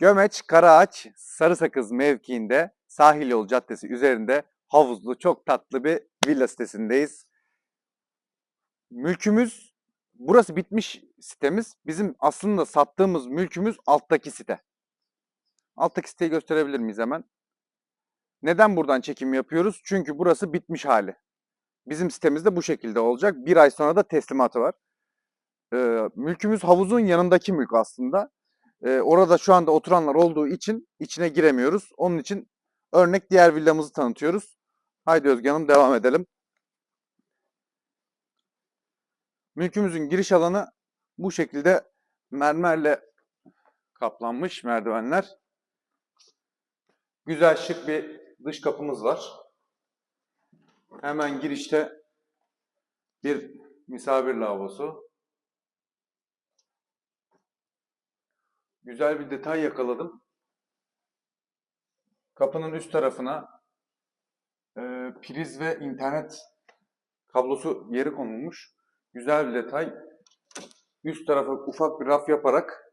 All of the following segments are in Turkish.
Gömeç Karaağaç Sarısakız mevkiinde sahil yolu caddesi üzerinde havuzlu çok tatlı bir villa sitesindeyiz. Mülkümüz burası bitmiş sitemiz. Bizim aslında sattığımız mülkümüz alttaki site. Alttaki siteyi gösterebilir miyiz hemen? Neden buradan çekim yapıyoruz? Çünkü burası bitmiş hali. Bizim sitemizde bu şekilde olacak. Bir ay sonra da teslimatı var. Ee, mülkümüz havuzun yanındaki mülk aslında. Ee, orada şu anda oturanlar olduğu için içine giremiyoruz. Onun için örnek diğer villamızı tanıtıyoruz. Haydi Özge Hanım devam edelim. Mülkümüzün giriş alanı bu şekilde mermerle kaplanmış merdivenler. Güzel şık bir dış kapımız var. Hemen girişte bir misafir lavabosu. Güzel bir detay yakaladım. Kapının üst tarafına e, priz ve internet kablosu yeri konulmuş. Güzel bir detay. Üst tarafa ufak bir raf yaparak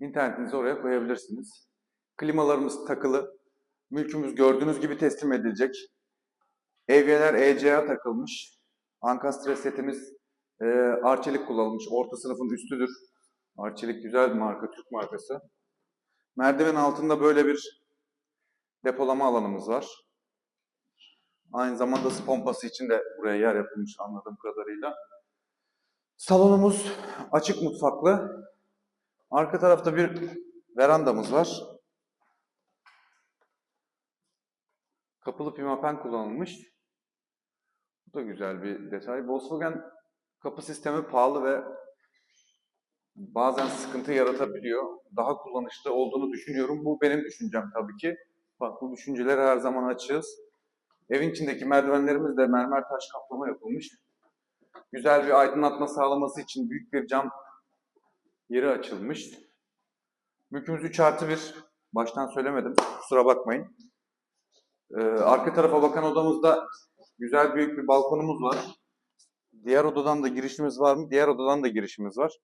internetinizi oraya koyabilirsiniz. Klimalarımız takılı. Mülkümüz gördüğünüz gibi teslim edilecek. Evyeler ECA takılmış. Ankastre setimiz e, Arçelik kullanılmış. Orta sınıfın üstüdür. Arçelik güzel bir marka, Türk markası. Merdiven altında böyle bir depolama alanımız var. Aynı zamanda su pompası için de buraya yer yapılmış anladığım kadarıyla. Salonumuz açık mutfaklı. Arka tarafta bir verandamız var. Kapılı pimapen kullanılmış. Bu da güzel bir detay. Volkswagen kapı sistemi pahalı ve bazen sıkıntı yaratabiliyor. Daha kullanışlı olduğunu düşünüyorum. Bu benim düşüncem tabii ki. Farklı düşüncelere her zaman açığız. Evin içindeki merdivenlerimiz de mermer taş kaplama yapılmış. Güzel bir aydınlatma sağlaması için büyük bir cam yeri açılmış. Mülkümüz 3 artı 1. Baştan söylemedim. Kusura bakmayın. Ee, arka tarafa bakan odamızda güzel büyük bir balkonumuz var. Diğer odadan da girişimiz var mı? Diğer odadan da girişimiz var.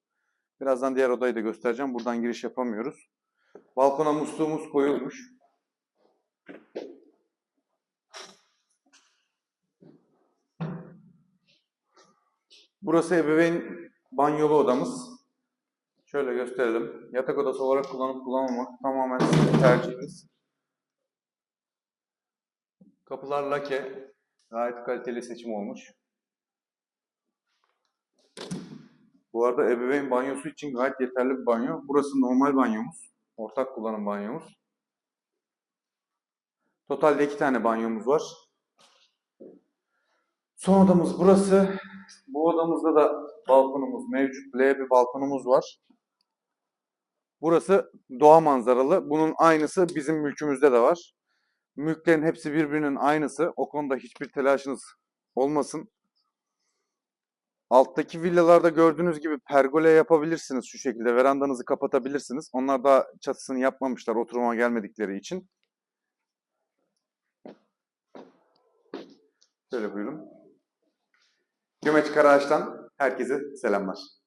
Birazdan diğer odayı da göstereceğim. Buradan giriş yapamıyoruz. Balkona musluğumuz koyulmuş. Burası ebeveyn banyolu odamız. Şöyle gösterelim. Yatak odası olarak kullanıp kullanmamak tamamen sizin tercihiniz. Kapılar lake. Gayet kaliteli seçim olmuş. Bu arada ebeveyn banyosu için gayet yeterli bir banyo. Burası normal banyomuz. Ortak kullanım banyomuz. Totalde iki tane banyomuz var. Son odamız burası. Bu odamızda da balkonumuz mevcut. L bir balkonumuz var. Burası doğa manzaralı. Bunun aynısı bizim mülkümüzde de var. Mülklerin hepsi birbirinin aynısı. O konuda hiçbir telaşınız olmasın. Alttaki villalarda gördüğünüz gibi pergole yapabilirsiniz şu şekilde. Verandanızı kapatabilirsiniz. Onlar da çatısını yapmamışlar oturuma gelmedikleri için. Şöyle buyurun. Gömeç Karaağaç'tan herkese selamlar.